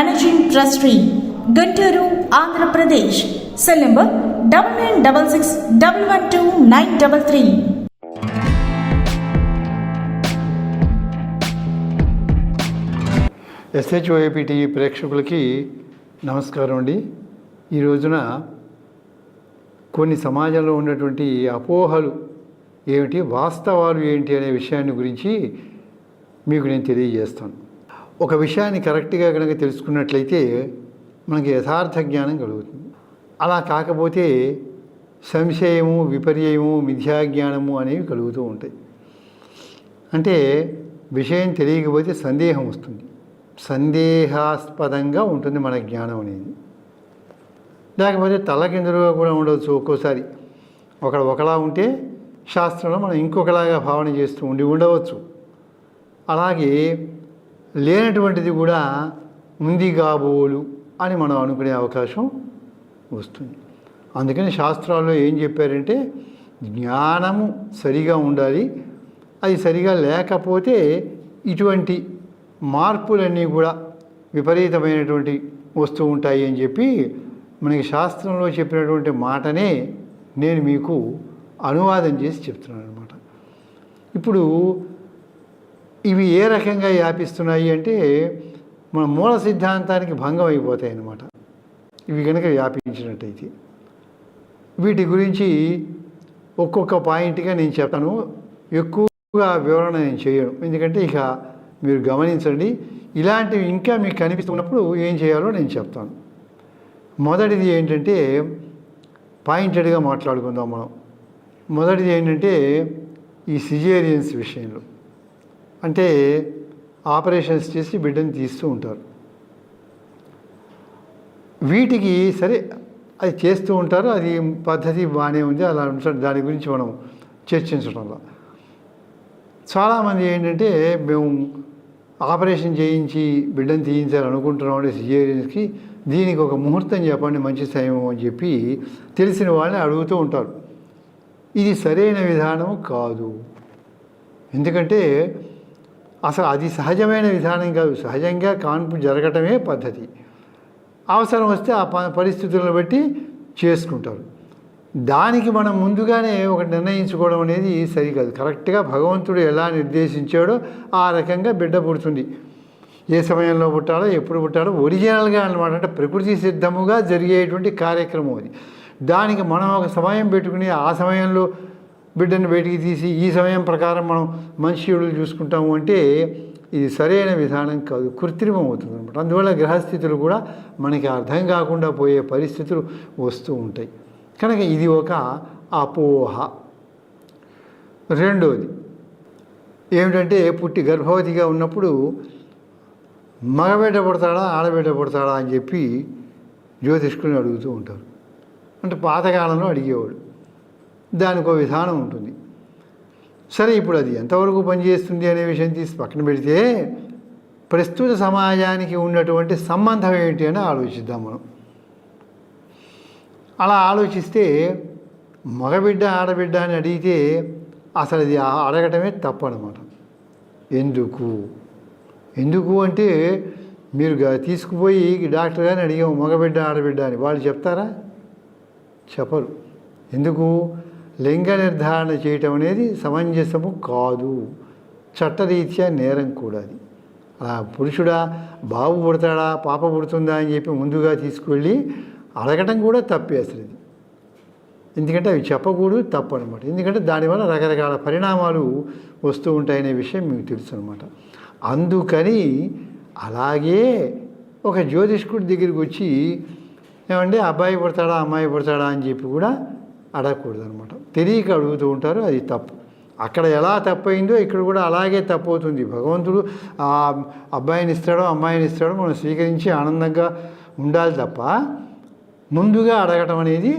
Managing trustee Guntur Andhra Pradesh cell number double nine double six double one two nine double three ఎస్హెచ్ఓఏపీ ప్రేక్షకులకి నమస్కారం అండి. ఈ రోజున కొన్ని సమాజంలో ఉన్నటువంటి అపోహలు ఏమిటి వాస్తవాలు ఏంటి అనే విషయాన్ని గురించి మీకు నేను తెలియజేస్తాను. ఒక విషయాన్ని కరెక్ట్గా కనుక తెలుసుకున్నట్లయితే మనకి యథార్థ జ్ఞానం కలుగుతుంది. అలా కాకపోతే సంశయము విపర్యము మిథ్యాజ్ఞానము అనేవి కలుగుతూ ఉంటాయి. అంటే విషయం తెలియకపోతే సందేహం వస్తుంది. సందేహాస్పదంగా ఉంటుంది మన జ్ఞానం అనేది. లేకపోతే తలకిందులుగా కూడా ఉండవచ్చు ఒక్కోసారి. ఒకడు ఒకలా ఉంటే శాస్త్రంలో మనం ఇంకొకలాగా భావన చేస్తూ ఉండి ఉండవచ్చు. అలాగే లేనటువంటిది కూడా ఉంది కాబోలు అని మనం అనుకునే అవకాశం వస్తుంది. అందుకని శాస్త్రాల్లో ఏం చెప్పారంటే జ్ఞానము సరిగా ఉండాలి. అది సరిగా లేకపోతే ఇటువంటి మార్పులన్నీ కూడా విపరీతమైనటువంటి వస్తూ ఉంటాయి అని చెప్పి మనకి శాస్త్రంలో చెప్పినటువంటి మాటనే నేను మీకు అనువాదం చేసి చెప్తున్నాను అనమాట ఇప్పుడు ఇవి ఏ రకంగా వ్యాపిస్తున్నాయి అంటే మన మూల సిద్ధాంతానికి భంగం అయిపోతాయి అన్నమాట. ఇవి కనుక వ్యాపించినట్టయితే. వీటి గురించి ఒక్కొక్క పాయింట్గా నేను చెప్తాను. ఎక్కువగా వివరణ నేను చేయను. ఎందుకంటే ఇక మీరు గమనించండి ఇలాంటివి ఇంకా మీకు కనిపిస్తున్నప్పుడు ఏం చేయాలో నేను చెప్తాను. మొదటిది ఏంటంటే పాయింటెడ్గా మాట్లాడుకుందాం మనం. మొదటిది ఏంటంటే ఈ సిజేరియన్స్ విషయంలో. అంటే ఆపరేషన్స్ చేసి బిడ్డని తీస్తూ ఉంటారు. వీటికి సరే అది చేస్తూ ఉంటారు అది పద్ధతి బాగానే ఉంది అలా ఉంటారు. దాని గురించి మనం చర్చించడంలో చాలామంది ఏంటంటే మేము ఆపరేషన్ చేయించి బిడ్డను తీయించాలి అనుకుంటున్నాం అంటే సిజేరియన్స్కి దీనికి ఒక ముహూర్తం చెప్పండి మంచి సమయం అని చెప్పి తెలిసిన వాళ్ళని అడుగుతూ ఉంటారు. ఇది సరైన విధానం కాదు. ఎందుకంటే అసలు అది సహజమైన విధానం కాదు. సహజంగా కాన్పు జరగటమే పద్ధతి. అవసరం వస్తే ఆ ప- పరిస్థితులను బట్టి చేసుకుంటారు. దానికి మనం ముందుగానే ఒక నిర్ణయించుకోవడం అనేది సరికాదు. కరెక్ట్గా భగవంతుడు ఎలా నిర్దేశించాడో ఆ రకంగా బిడ్డ పుడుతుంది. ఏ సమయంలో పుట్టాలో ఎప్పుడు పుట్టాలో ఒరిజినల్గా అనమాట అంటే ప్రకృతి సిద్ధముగా జరిగేటువంటి కార్యక్రమం అది. దానికి మనం ఒక సమయం పెట్టుకుని ఆ సమయంలో బిడ్డను బయటికి తీసి ఈ సమయం ప్రకారం మనం మంచి చెడులు చూసుకుంటాము అంటే ఇది సరైన విధానం కాదు కృత్రిమం అవుతుంది అనమాట అందువల్ల గ్రహస్థితులు కూడా మనకి అర్థం కాకుండా పోయే పరిస్థితులు వస్తూ ఉంటాయి. కనుక ఇది ఒక అపోహ. రెండోది ఏమిటంటే పుట్టి గర్భవతిగా ఉన్నప్పుడు మగబిడ్డ పుడతాడా ఆడబిడ్డ పుడతాడా అని చెప్పి జ్యోతిష్కుని అడుగుతూ ఉంటారు. అంటే పాతకాలంలో అడిగేవాడు దానికో విధానం ఉంటుంది. సరే ఇప్పుడు అది ఎంతవరకు పనిచేస్తుంది అనే విషయం తీసి పక్కన పెడితే ప్రస్తుత సమాజానికి ఉన్నటువంటి సంబంధం ఏంటి అని ఆలోచిద్దాం మనం. అలా ఆలోచిస్తే మగబిడ్డ ఆడబిడ్డ అని అడిగితే అసలు అది అడగటమే తప్పు అనమాట ఎందుకు? ఎందుకు అంటే మీరు తీసుకుపోయి డాక్టర్ గారిని అడిగాము మగబిడ్డ ఆడబిడ్డ అని. వాళ్ళు చెప్తారా? చెప్పరు. ఎందుకు? లింగ నిర్ధారణ చేయటం అనేది సమంజసము కాదు. చట్టరీత్యా నేరం కూడా అది. అలా పురుషుడా బాబు పుడతాడా పాప పుడుతుందా అని చెప్పి ముందుగా తీసుకువెళ్ళి అడగటం కూడా తప్పే అసలు ఇది. ఎందుకంటే అవి చెప్పకూడదు తప్పు అనమాట ఎందుకంటే దానివల్ల రకరకాల పరిణామాలు వస్తూ ఉంటాయనే విషయం మీకు తెలుసు అనమాట అందుకని అలాగే ఒక జ్యోతిష్కుడి దగ్గరికి వచ్చి ఏమంటే అబ్బాయి పుడతాడా అమ్మాయి పుడతాడా అని చెప్పి కూడా అడగకూడదు అనమాట తెలియక అడుగుతూ ఉంటారు అది తప్పు. అక్కడ ఎలా తప్పైందో ఇక్కడ కూడా అలాగే తప్పు అవుతుంది భగవంతుడు ఆ అబ్బాయిని ఇస్తాడో అమ్మాయిని ఇస్తాడో మనం స్వీకరించి ఆనందంగా ఉండాలి తప్ప ముందుగా అడగటం అనేది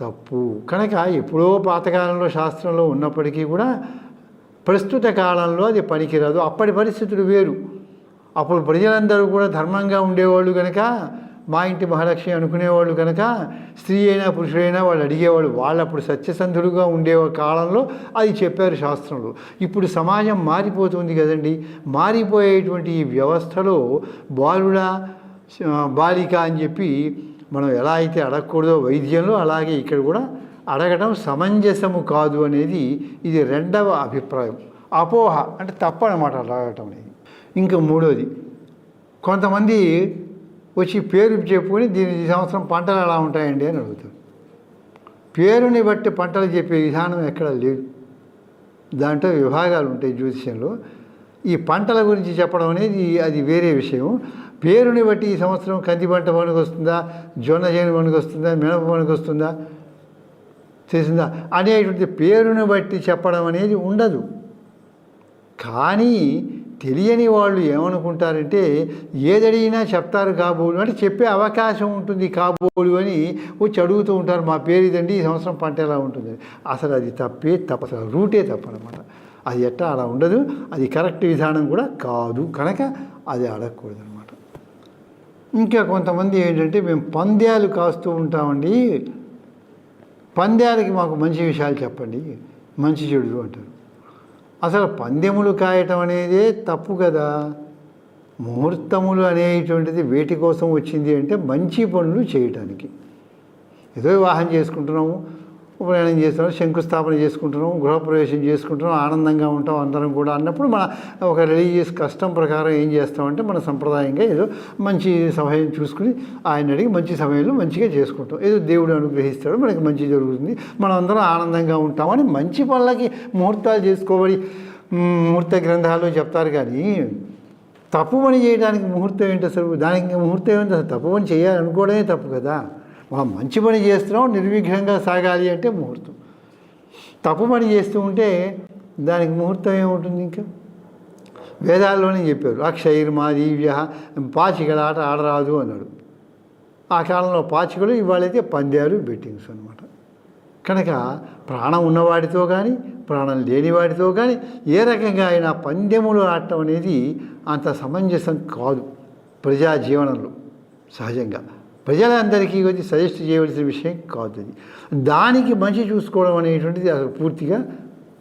తప్పు. కనుక ఎప్పుడో పాతకాలంలో శాస్త్రంలో ఉన్నప్పటికీ కూడా ప్రస్తుత కాలంలో అది పనికిరాదు. అప్పటి పరిస్థితులు వేరు. అప్పుడు ప్రజలందరూ కూడా ధర్మంగా ఉండేవాళ్ళు కనుక మా ఇంటి మహాలక్ష్మి అనుకునేవాళ్ళు కనుక స్త్రీ అయినా పురుషుడైనా వాళ్ళు అడిగేవాళ్ళు వాళ్ళు అప్పుడు సత్యసంధులుగా ఉండే కాలంలో అది చెప్పారు శాస్త్రంలో. ఇప్పుడు సమాజం మారిపోతుంది కదండి. మారిపోయేటువంటి ఈ వ్యవస్థలో బాలుడ బాలిక అని చెప్పి మనం ఎలా అయితే అడగకూడదో వైద్యంలో అలాగే ఇక్కడ కూడా అడగడం సమంజసము కాదు అనేది ఇది రెండవ అభిప్రాయం. అపోహ అంటే తప్పు అనమాట అడగటం అనేది. ఇంకా మూడోది కొంతమంది వచ్చి పేరు చెప్పుకొని దీని ఈ సంవత్సరం పంటలు ఎలా ఉంటాయండి అని అడుగుతాడు. పేరుని బట్టి పంటలు చెప్పే విధానం ఎక్కడ లేదు. దాంట్లో విభాగాలు ఉంటాయి జ్యోతిష్యంలో. ఈ పంటల గురించి చెప్పడం అనేది అది వేరే విషయం. పేరుని బట్టి ఈ సంవత్సరం కంది పంట పనికి వస్తుందా? జొన్న చేను పనికి వస్తుందా? మినప పనికి వస్తుందా? తెలిసిందా అనేటువంటి పేరుని బట్టి చెప్పడం అనేది ఉండదు. కానీ తెలియని వాళ్ళు ఏమనుకుంటారంటే ఏదడిగినా చెప్తారు కాబోలు అంటే చెప్పే అవకాశం ఉంటుంది కాబోలు అని వచ్చి అడుగుతూ ఉంటారు. మా పేరు ఇదండి ఈ సంవత్సరం పంట ఎలా ఉంటుంది? అసలు అది తప్పే తప్ప రూటే తప్పనమాట అది ఎట్టా అలా ఉండదు అది కరెక్ట్ విధానం కూడా కాదు కనుక అది అడగకూడదు అనమాట ఇంకా కొంతమంది ఏంటంటే మేము పంద్యాలు కాస్తూ ఉంటామండి. పంద్యాలకి మాకు మంచి విషయాలు చెప్పండి. మంచి చెడు అంటారు. అసలు పందెములు కాయటం అనేది తప్పు కదా. ముహూర్తములు అనేటువంటిది వేటి కోసం వచ్చింది అంటే మంచి పనులు చేయటానికి. ఏదో వివాహం చేసుకుంటున్నాము ఉపనయనం చేస్తున్నాం శంకుస్థాపన చేసుకుంటున్నాం గృహప్రవేశం చేసుకుంటున్నాం ఆనందంగా ఉంటాం అందరం కూడా అన్నప్పుడు మన ఒక రిలీజియస్ కష్టం ప్రకారం ఏం చేస్తామంటే మన సంప్రదాయంగా ఏదో మంచి సమయం చూసుకుని ఆయన అడిగి మంచి సమయంలో మంచిగా చేసుకుంటాం. ఏదో దేవుడు అనుగ్రహిస్తాడు మనకి మంచి జరుగుతుంది మనం అందరం ఆనందంగా ఉంటామని మంచి పనులకి ముహూర్తాలు చేసుకోబడి ముహూర్త గ్రంథాలు చెప్తారు కానీ తప్పు పని చేయడానికి ముహూర్తం ఏంటి అసలు? దానికి ముహూర్తం ఏంటి? అసలు తప్పు పని చేయాలనుకోవడమే తప్పు కదా? మనం మంచి పని చేస్తున్నాం నిర్విఘ్నంగా సాగాలి అంటే ముహూర్తం. తప్పు పని చేస్తూ ఉంటే దానికి ముహూర్తం ఏముంటుంది ఇంకా? వేదాల్లోనే చెప్పారు అక్షయర్మా దివ్య పాచికల ఆట ఆడరాదు అన్నాడు. ఆ కాలంలో పాచికలు ఇవాళైతే పందాలు బెట్టింగ్స్ అనమాట కనుక ప్రాణం ఉన్నవాడితో కానీ ప్రాణం లేని వాడితో కానీ ఏ రకంగా అయినా పందెములు ఆడటం అనేది అంత సమంజసం కాదు ప్రజా జీవనంలో సహజంగా. ప్రజలందరికీ వచ్చి సజెస్ట్ చేయవలసిన విషయం కాదు అది దానికి మంచి చూసుకోవడం అనేటువంటిది అసలు పూర్తిగా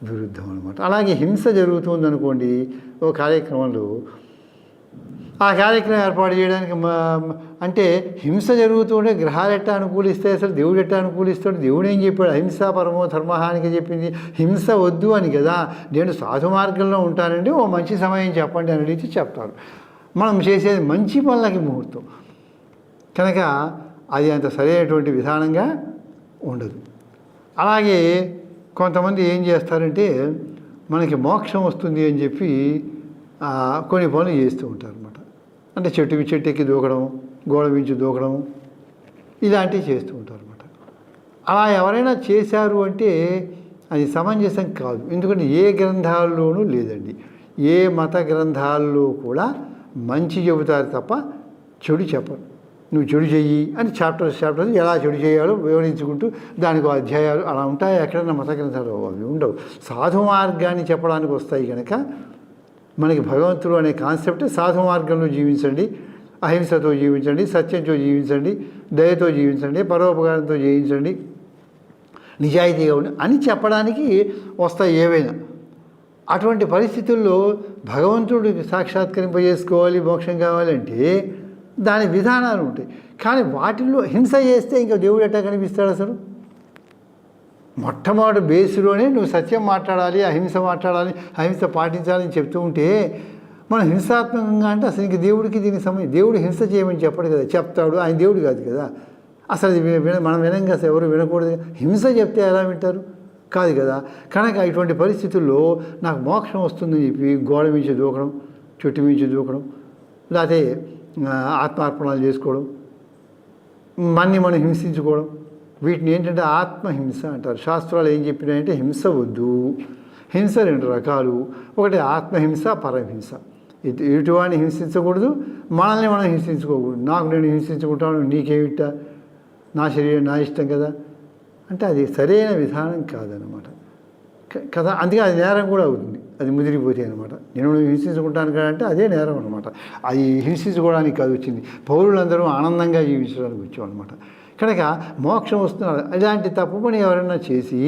విరుద్ధం అనమాట అలాగే హింస జరుగుతుంది అనుకోండి ఓ కార్యక్రమంలో ఆ కార్యక్రమం ఏర్పాటు చేయడానికి అంటే హింస జరుగుతుంటే గ్రహాలు ఎట్టా అనుకూలిస్తే అసలు? దేవుడు ఎట్టా అనుకూలిస్తాడు? దేవుడు ఏం చెప్పాడు? అహింస పరమో ధర్మహానికి చెప్పింది. హింస వద్దు అని కదా. నేను సాధు మార్గంలో ఉంటానండి ఓ మంచి సమయం చెప్పండి అని అడిగితే చెప్తారు. మనం చేసేది మంచి పనులకి ముహూర్తం. కనుక అది అంత సరైనటువంటి విధానంగా ఉండదు. అలాగే కొంతమంది ఏం చేస్తారంటే మనకి మోక్షం వస్తుంది అని చెప్పి కొన్ని పనులు చేస్తూ ఉంటారు అనమాట అంటే చెట్టు చెట్టు ఎక్కి దూకడం గోడ మించి దూకడం ఇలాంటివి చేస్తూ ఉంటారు అనమాట అలా ఎవరైనా చేశారు అంటే అది సమంజసం కాదు. ఎందుకంటే ఏ గ్రంథాల్లోనూ లేదండి. ఏ మత గ్రంథాల్లో కూడా మంచి చెబుతారు తప్ప చెడు చెప్పరు. నువ్వు చెడు చెయ్యి అని చాప్టర్స్ చాప్టర్స్ ఎలా చెడు చేయాలో వివరించుకుంటూ దానికి అధ్యాయాలు అలా ఉంటాయి. ఎక్కడైనా మత గ్రంథాలు అవి ఉండవు. సాధు మార్గాన్ని చెప్పడానికి వస్తాయి కనుక మనకి భగవంతుడు అనే కాన్సెప్ట్ సాధు మార్గంలో జీవించండి అహింసతో జీవించండి సత్యంతో జీవించండి దయతో జీవించండి పరోపకారంతో జీవించండి నిజాయితీగా ఉండి అని చెప్పడానికి వస్తాయి ఏవైనా. అటువంటి పరిస్థితుల్లో భగవంతుడికి సాక్షాత్కరింపజేసుకోవాలి మోక్షం కావాలంటే దాని విధానాలు ఉంటాయి. కానీ వాటిల్లో హింస చేస్తే ఇంకా దేవుడు ఎట్టా కనిపిస్తాడు అసలు? మొట్టమొదటి బేస్లోనే నువ్వు సత్యం మాట్లాడాలి అహింస మాట్లాడాలి అహింస పాటించాలని చెప్తూ ఉంటే మనం హింసాత్మకంగా అంటే అసలు ఇంక దేవుడికి దీనికి సమయం దేవుడు హింస చేయమని చెప్పడు కదా. చెప్తాడు. ఆయన దేవుడు కాదు కదా. అసలు విన మనం వినంగా అసలు ఎవరు వినకూడదు హింస చెప్తే ఎలా వింటారు? కాదు కదా. కనుక ఇటువంటి పరిస్థితుల్లో నాకు మోక్షం వస్తుందని చెప్పి గోడ మించి దూకడం చెట్టు మించి దూకడం లేకపోతే ఆత్మార్పణాలు చేసుకోవడం మన్ని మనం హింసించుకోవడం. వీటిని ఏంటంటే ఆత్మహింస అంటారు. శాస్త్రాలు ఏం చెప్పినాయంటే హింస వద్దు. హింస రెండు రకాలు. ఒకటి ఆత్మహింస పరహింస. ఇటు ఇటువాడిని హింసించకూడదు మనల్ని మనం హింసించుకోకూడదు. నాకు నేను హింసించుకుంటాను నీకేమిట నా శరీరం నా ఇష్టం కదా? అంటే అది సరైన విధానం కాదనమాట కథ కదా అందుకే అది నేరం కూడా అవుతుంది. అది ముదిరిపోతే అనమాట నేను హింసించుకుంటాను కదా అంటే అదే నేరం అనమాట అది హింసించుకోవడానికి కాదు వచ్చింది. పౌరులందరూ ఆనందంగా జీవించడానికి వచ్చాం అనమాట కనుక మోక్షం వస్తున్నారు. ఇలాంటి తప్పు పని ఎవరైనా చేసి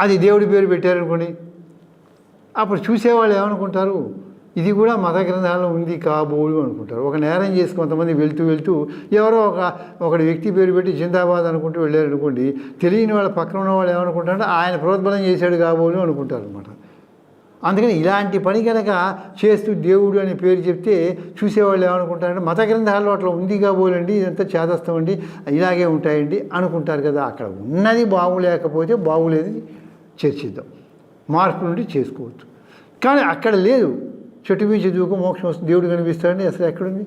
అది దేవుడి పేరు పెట్టారనుకోండి అప్పుడు చూసేవాళ్ళు ఏమనుకుంటారు? ఇది కూడా మత గ్రంథాల్లో ఉంది కాబోలు అనుకుంటారు. ఒక నేరం చేసి కొంతమంది వెళ్తూ వెళ్తూ ఎవరో ఒక ఒకటి వ్యక్తి పేరు పెట్టి జిందాబాద్ అనుకుంటూ వెళ్ళారు అనుకోండి తెలియని వాళ్ళ పక్కన ఉన్న వాళ్ళు ఏమనుకుంటారంటే ఆయన ప్రోద్బలం చేశాడు కాబోలు అనుకుంటారు అనమాట అందుకని ఇలాంటి పని కనుక చేస్తూ దేవుడు అనే పేరు చెప్తే చూసేవాళ్ళు ఏమనుకుంటారంటే మత గ్రంథాల్లో అట్లా ఉంది కాబోలండి ఇదంతా చేదస్తాం అండి ఇలాగే ఉంటాయండి అనుకుంటారు కదా అక్కడ ఉన్నది బాగులేకపోతే బాగులేదు చర్చిద్దాం. మార్పు నుండి చేసుకోవచ్చు కానీ అక్కడ లేదు. చెట్టు చదువుకో మోక్షం వస్తుంది. దేవుడు కనిపిస్తాడని అసలు ఎక్కడుంది?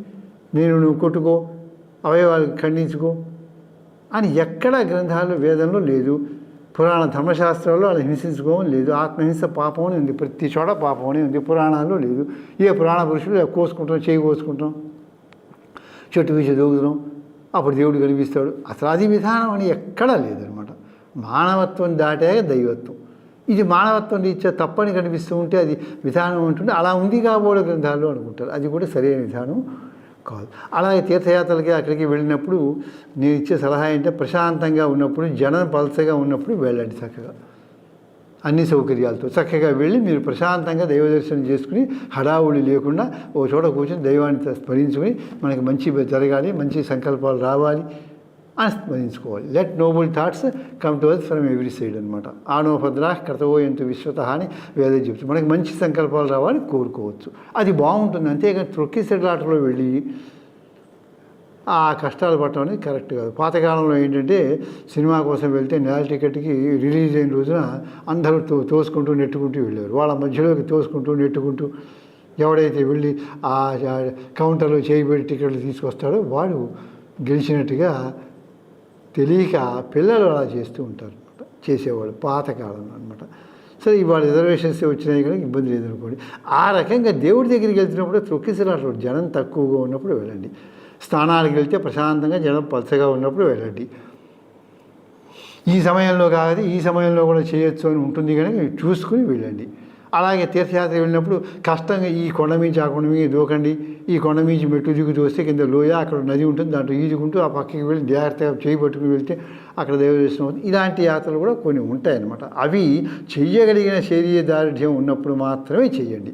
నేను నువ్వు కొట్టుకో అవయవాలు ఖండించుకో అని ఎక్కడ గ్రంథాలు వేదంలో లేదు. పురాణ ధర్మశాస్త్రాల్లో అలా హింసించుకోవడం లేదు. ఆత్మహింస పాపం అని ఉంది. ప్రతి చోట పాపం అని ఉంది. పురాణాల్లో లేదు. ఏ పురాణ పురుషులు కోసుకుంటాం చేయి కోసుకుంటాం చెట్టు వీచి దూకుతున్నాం అప్పుడు దేవుడు కనిపిస్తాడు. అసలు అది విధానం అని ఎక్కడా లేదనమాట. మానవత్వం దాటాక దైవత్వం. ఇది మానవత్వం ఇచ్చే తప్పని కనిపిస్తూ ఉంటే అది విధానం ఉంటుంది. అలా ఉంది కాబోలు గ్రంథాలు అనుకుంటారు. అది కూడా సరైన విధానం కాదు. అలాగే తీర్థయాత్రలకి అక్కడికి వెళ్ళినప్పుడు నేను ఇచ్చే సలహా ఏంటంటే ప్రశాంతంగా ఉన్నప్పుడు జనం పలసగా ఉన్నప్పుడు వెళ్ళండి చక్కగా. అన్ని సౌకర్యాలతో చక్కగా వెళ్ళి మీరు ప్రశాంతంగా దైవ దర్శనం చేసుకుని హడావుడి లేకుండా ఓ చోట కూర్చొని దైవాన్ని స్మరించుకొని మనకి మంచి జరగాలి మంచి సంకల్పాలు రావాలి. అని స్మరించుకోవాలి let noble thoughts come to us from every side అనమాట ఆనోభద్రా కృతవో ఎంత విశ్వత అని వేదే చెప్తుంది మనకి మంచి సంకల్పాలు రావాలని కోరుకోవచ్చు. అది బాగుంటుంది. అంతేగాని త్రొక్కిసెట్లాటలో వెళ్ళి ఆ కష్టాలు పడటం అనేది కరెక్ట్ కాదు. పాతకాలంలో ఏంటంటే సినిమా కోసం వెళ్తే నెల టికెట్కి రిలీజ్ అయిన రోజున అందరూ తో తోసుకుంటూ నెట్టుకుంటూ వెళ్ళారు వాళ్ళ మధ్యలోకి తోసుకుంటూ నెట్టుకుంటూ ఎవడైతే వెళ్ళి ఆ కౌంటర్లో చేయబడి టికెట్లు తీసుకొస్తాడో వాడు గెలిచినట్టుగా తెలియక పిల్లలు అలా చేస్తూ ఉంటారు అనమాట చేసేవాళ్ళు పాతకాలం అనమాట సరే ఇవాళ రిజర్వేషన్స్ వచ్చినాయి కనుక ఇబ్బంది లేదనుకోండి ఆ రకంగా దేవుడి దగ్గరికి వెళ్తున్నప్పుడు తొక్కిసలాట జనం తక్కువగా ఉన్నప్పుడు వెళ్ళండి. స్థానాలకు వెళ్తే ప్రశాంతంగా జనం పలసగా ఉన్నప్పుడు వెళ్ళండి. ఈ సమయంలో కాదు ఈ సమయంలో కూడా చేయొచ్చు అని ఉంటుంది కనుక చూసుకుని వెళ్ళండి. అలాగే తీర్థయాత్ర వెళ్ళినప్పుడు కష్టంగా ఈ కొండ మించి ఆ కొండ మీద దూకండి ఈ కొండ మించి మెట్టు దిగు చూస్తే కింద లోయ అక్కడ నది ఉంటుంది దాంట్లో ఈదుకుంటూ ఆ పక్కకి వెళ్ళి జాగ్రత్తగా చేయి పట్టుకుని వెళ్తే అక్కడ దైవదర్శనం అవుతుంది. ఇలాంటి యాత్రలు కూడా కొన్ని ఉంటాయన్నమాట. అవి చెయ్యగలిగిన శరీర దారుఢ్యం ఉన్నప్పుడు మాత్రమే చెయ్యండి.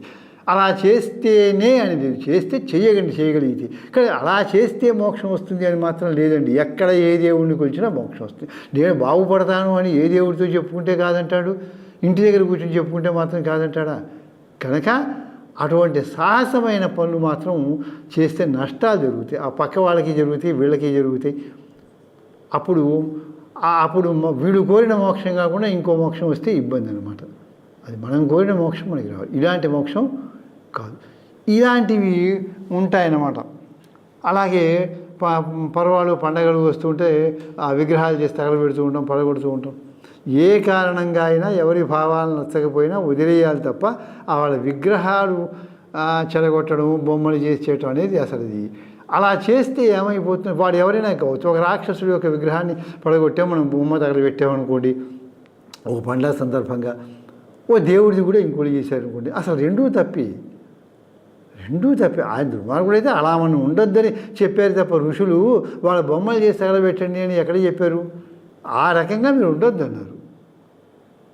అలా చేస్తేనే అనేది చేస్తే చేయగండి చేయగలిగితే కానీ అలా చేస్తే మోక్షం వస్తుంది అని మాత్రం లేదండి. ఎక్కడ ఏ దేవుడిని కొలిచినా మోక్షం వస్తుంది. నేను బాగుపడతాను అని ఏ దేవుడితో చెప్పుకుంటే కాదంటాడు? ఇంటి దగ్గర కూర్చొని చెప్పుకుంటే మాత్రం కాదంటాడా? కనుక అటువంటి సాహసమైన పనులు మాత్రం చేస్తే నష్టాలు జరుగుతాయి. ఆ పక్క వాళ్ళకి జరుగుతాయి వీళ్ళకి జరుగుతాయి. అప్పుడు అప్పుడు వీడు కోరిన మోక్షం కాకుండా ఇంకో మోక్షం వస్తే ఇబ్బంది అనమాట అది మనం కోరిన మోక్షం మనకి రావాలి. ఇలాంటి మోక్షం కాదు. ఇలాంటివి ఉంటాయన్నమాట. అలాగే ప పర్వాలు పండగలు వస్తుంటే ఆ విగ్రహాలు చేసి తగలబెడుతూ ఉంటాం పడగొడుతూ ఉంటాం. ఏ కారణంగా అయినా ఎవరి భావాలు నచ్చకపోయినా వదిలేయాలి తప్ప వాళ్ళ విగ్రహాలు చెడగొట్టడం బొమ్మలు చేసి చేయటం అనేది అసలు ఇది. అలా చేస్తే ఏమైపోతుంది? వాడు ఎవరైనా కావచ్చు ఒక రాక్షసుడి యొక్క విగ్రహాన్ని పడగొట్టాం మనం బొమ్మ తగలబెట్టామనుకోండి ఓ పండుగ సందర్భంగా ఓ దేవుడిది కూడా ఇంకోటి చేశారు అనుకోండి అసలు రెండూ తప్పి. రెండూ తప్పి. ఆయన దుర్మార్గుడు అయితే అలా మనం ఉండొద్దని చెప్పారు తప్ప ఋషులు వాళ్ళ బొమ్మలు చేసి తగలబెట్టండి అని ఎక్కడ చెప్పారు? ఆ రకంగా మీరు ఉండొద్దు అన్నారు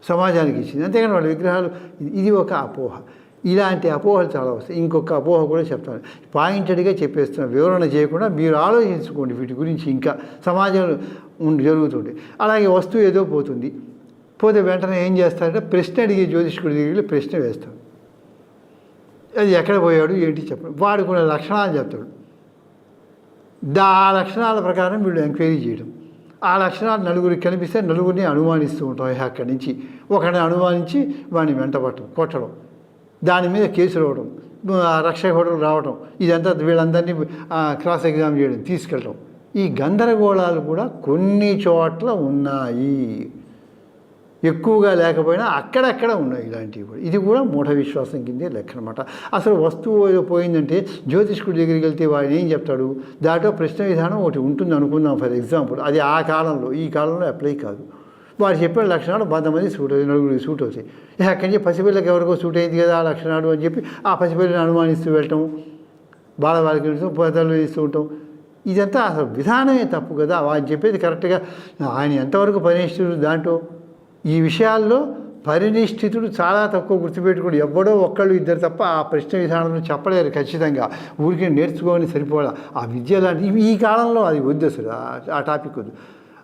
సమాజానికి ఇచ్చింది. అంతేగాని వాళ్ళ విగ్రహాలు ఇది- ఒక అపోహ. ఇలాంటి అపోహలు చాలా వస్తాయి. ఇంకొక అపోహ కూడా చెప్తాను. పాయింటెడ్గా చెప్పేస్తున్నాను వివరణ చేయకుండా మీరు ఆలోచించుకోండి వీటి గురించి ఇంకా. సమాజంలో ఉండి జరుగుతుంది అలాగే వస్తువు ఏదో పోతుంది. పోతే వెంటనే ఏం చేస్తారంటే ప్రశ్న అడిగే జ్యోతిష్కుడి దగ్గర ప్రశ్న వేస్తాం అది ఎక్కడ పోయాడు ఏంటి చెప్పడం. వాడు కొన్ని లక్షణాలు చెప్తాడు. దా ఆ లక్షణాల ప్రకారం వీళ్ళు ఎంక్వైరీ చేయడం. ఆ లక్షణాలు నలుగురికి కనిపిస్తే నలుగురిని అనుమానిస్తూ ఉంటాం అక్కడి నుంచి. ఒకరిని అనుమానించి వాడిని వెంటబట్టడం కొట్టడం. దాని మీద కేసులు రావడం రక్షక భటులు రావడం ఇదంతా వీళ్ళందరినీ క్రాస్ ఎగ్జామ్ చేయడం తీసుకెళ్ళడం. ఈ గందరగోళాలు కూడా కొన్ని చోట్ల ఉన్నాయి. ఎక్కువగా లేకపోయినా అక్కడక్కడ ఉన్నాయి ఇలాంటివి కూడా. ఇది కూడా మూఢ విశ్వాసం కిందే లెక్క అనమాట అసలు వస్తువు ఏదో పోయిందంటే జ్యోతిష్కుడి దగ్గరికి వెళ్తే వాడు ఏం చెప్తాడు? దాంట్లో ప్రశ్న విధానం ఒకటి ఉంటుంది అనుకుందాం ఫర్ ఎగ్జాంపుల్. అది ఆ కాలంలో ఈ కాలంలో అప్లై కాదు. వాడు చెప్పిన లక్షణాలు వంద మంది సూట్ అవుతాయి నలుగురికి సూట్ అవుతాయి. అక్కడి నుంచి పసిపిల్లకి ఎవరికో సూట్ అయింది కదా ఆ లక్షణాలు అని చెప్పి ఆ పసిపిల్లని అనుమానిస్తూ వెళ్ళటం బాలబాలికలు ఇస్తూ పెద్దలు ఇస్తూ ఉంటాం ఇదంతా అసలు విధానమే తప్పు కదా వాడు చెప్పేది కరెక్ట్గా ఆయన ఎంతవరకు పరినిష్ఠుడు దాంట్లో? ఈ విషయాల్లో పరినిష్ఠితుడు చాలా తక్కువ గుర్తుపెట్టుకోడు ఎవడో ఒక్కళ్ళు ఇద్దరు తప్ప ఆ ప్రశ్న విధానంలో చెప్పలేరు ఖచ్చితంగా. ఊరికి నేర్చుకోని సరిపోవాలి? ఆ విద్య లాంటి ఈ కాలంలో అది వద్దు అసలు ఆ- టాపిక్ వద్దు.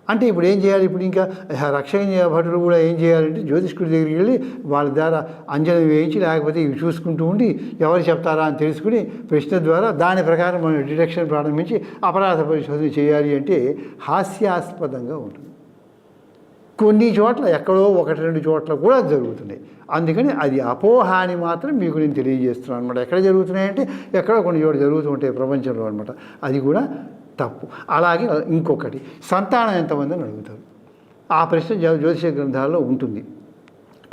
అంటే ఇప్పుడు ఏం చేయాలి? ఇప్పుడు ఇంకా రక్షణ భటులు కూడా ఏం చేయాలంటే జ్యోతిష్కుడి దగ్గరికి వెళ్ళి వాళ్ళ ద్వారా అంజనం వేయించి లేకపోతే ఇవి చూసుకుంటూ ఉండి ఎవరు చెప్తారా అని తెలుసుకుని ప్రశ్న ద్వారా దాని ప్రకారం మనం డిడక్షన్ ప్రారంభించి అపరాధ పరిశోధన చేయాలి అంటే హాస్యాస్పదంగా ఉంటుంది. కొన్ని చోట్ల ఎక్కడో ఒకటి రెండు చోట్ల కూడా జరుగుతున్నాయి. అందుకని అది అపోహ అని మాత్రం మీకు నేను తెలియజేస్తున్నాను అనమాట ఎక్కడ జరుగుతున్నాయంటే ఎక్కడో కొన్ని చోట్ల జరుగుతూ ఉంటాయి ప్రపంచంలో అనమాట అది కూడా తప్పు. అలాగే ఇంకొకటి సంతానం ఎంతమంది అని అడుగుతారు. ఆ ప్రశ్న జ్యోతిష గ్రంథాల్లో ఉంటుంది.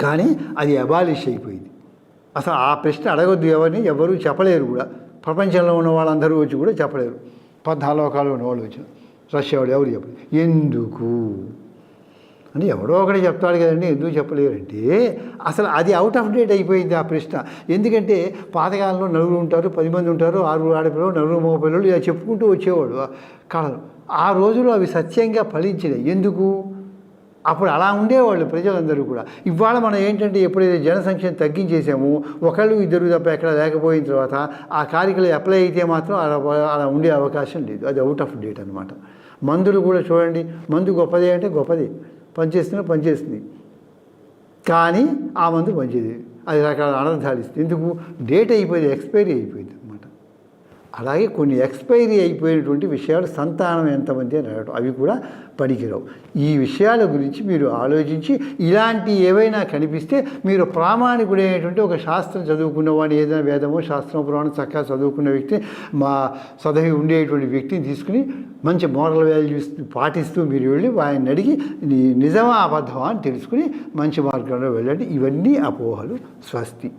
కానీ అది అబాలిష్ అయిపోయింది. అసలు ఆ ప్రశ్న అడగొద్దు ఎవరిని ఎవరు చెప్పలేరు కూడా. ప్రపంచంలో ఉన్న వాళ్ళందరూ వచ్చి కూడా చెప్పలేరు. పద్నాలుగు లోకాలు ఉన్న వాళ్ళు వచ్చారు. రష్యా వాళ్ళు ఎవరు చెప్పలేరు ఎందుకు? అని ఎవడో ఒకటి చెప్తాడు కదండి ఎందుకు చెప్పలేరంటే అసలు అది అవుట్ ఆఫ్ డేట్ అయిపోయింది ఆ ప్రశ్న. ఎందుకంటే పాతకాలంలో నలుగురు ఉంటారు పది మంది ఉంటారు ఆరుగురు ఆడపిల్లలు నలుగురు మగ పిల్లలు ఇలా చెప్పుకుంటూ వచ్చేవాడు ఆ కాలం ఆ రోజులు అవి సత్యంగా ఫలించినాయి ఎందుకు? అప్పుడు అలా ఉండేవాళ్ళు ప్రజలందరూ కూడా. ఇవాళ మనం ఏంటంటే ఎప్పుడైతే జనసంఖ్యను తగ్గించేసామో ఒకళ్ళు ఇద్దరు తప్ప ఎక్కడ లేకపోయిన తర్వాత ఆ కార్యక్రమం అప్లై అయితే మాత్రం అలా అలా ఉండే అవకాశం లేదు. అది అవుట్ ఆఫ్ డేట్ అనమాట మందులు కూడా చూడండి మందు గొప్పదే అంటే గొప్పది. పనిచేస్తున్నా పనిచేస్తుంది. కానీ ఆ మందు మంచిది అది రకాల అనర్థాలు ఇస్తుంది. ఎందుకు? డేట్ అయిపోయింది ఎక్స్పైరీ అయిపోయింది. అలాగే కొన్ని ఎక్స్పైరీ అయిపోయినటువంటి విషయాలు సంతానం ఎంతమంది అని అడగడం అవి కూడా పనికిరావు. ఈ విషయాల గురించి మీరు ఆలోచించి ఇలాంటి ఏవైనా కనిపిస్తే మీరు ప్రామాణికుడైనటువంటి ఒక శాస్త్రం చదువుకున్న వాడిని ఏదైనా వేదమో శాస్త్రం పురాణం చక్కగా చదువుకున్న వ్యక్తి మా సదవి ఉండేటువంటి వ్యక్తిని తీసుకుని మంచి మోరల్ వాల్యూస్ పాటిస్తూ మీరు వెళ్ళి ఆయన్ని అడిగి నిజమా అబద్ధమా అని తెలుసుకుని మంచి మార్గంలో వెళ్ళండి. ఇవన్నీ అపోహలు స్వస్తి.